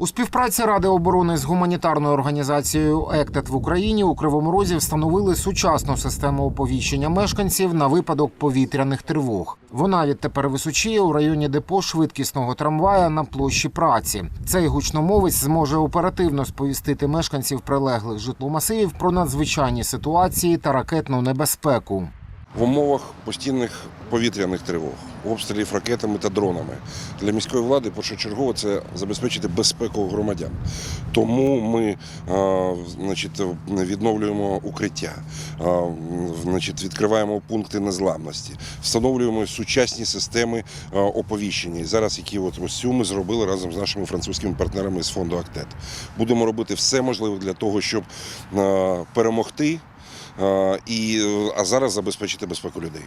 У співпраці Ради оборони з гуманітарною організацією ЕКТЕТ в Україні у Кривому Розі встановили сучасну систему оповіщення мешканців на випадок повітряних тривог. Вона відтепер височіє у районі депо швидкісного трамвая на площі праці. Цей гучномовець зможе оперативно сповістити мешканців прилеглих житломасивів про надзвичайні ситуації та ракетну небезпеку. В умовах постійних повітряних тривог, обстрілів ракетами та дронами. Для міської влади першочергово це забезпечити безпеку громадян. Тому ми е, значить, відновлюємо укриття, е, значить, відкриваємо пункти незламності, встановлюємо сучасні системи е, оповіщення. І зараз, які от ось цю ми зробили разом з нашими французькими партнерами з фонду Актет. Будемо робити все можливе для того, щоб перемогти. Е, І, е, а зараз забезпечити безпеку людей.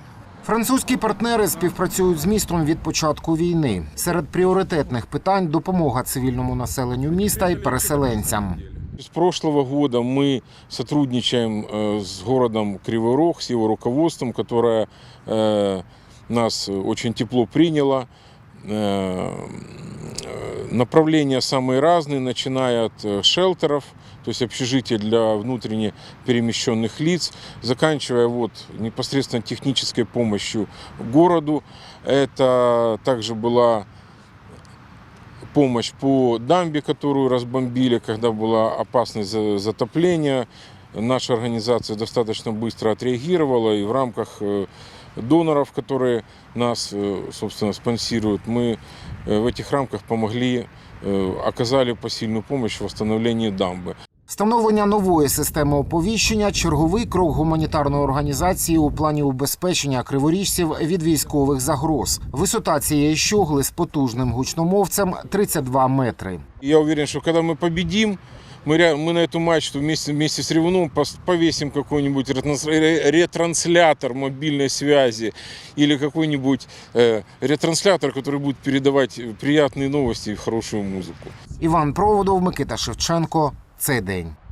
Французькі партнери співпрацюють з містом від початку війни. Серед пріоритетних питань допомога цивільному населенню міста і переселенцям. С прошлого года мы сотрудничаем э, с городом Кривой Рог, с его руководством, которое э, нас очень тепло приняло. Направления самые разные, начиная от э, шелтеров, то есть общежития для внутренне перемещенных лиц, заканчивая вот непосредственно технической помощью городу. Это также была помощь по дамбе, которую разбомбили, когда была опасность за- затопления. Наша организация достаточно быстро отреагировала, и в рамках э, доноров, которые нас, э, собственно, спонсируют, мы э, в этих рамках помогли, э, оказали посильную помощь в восстановлении дамбы. Встановлення нової системи оповіщення черговий крок гуманітарної організації у плані убезпечення криворіжців від військових загроз. Висота цієї щогли з потужним гучномовцем 32 метри. Я уверен, что когда мы победим, мы, ре- мы на эту мачту вместе, вместе с Ревуном пос- повесим какой-нибудь ретранс- ре- ретранслятор мобильной связи или какой-нибудь э, ретранслятор, который будет передавать приятные новости и хорошую музыку. Іван Проводов, Микита Шевченко. Цей день.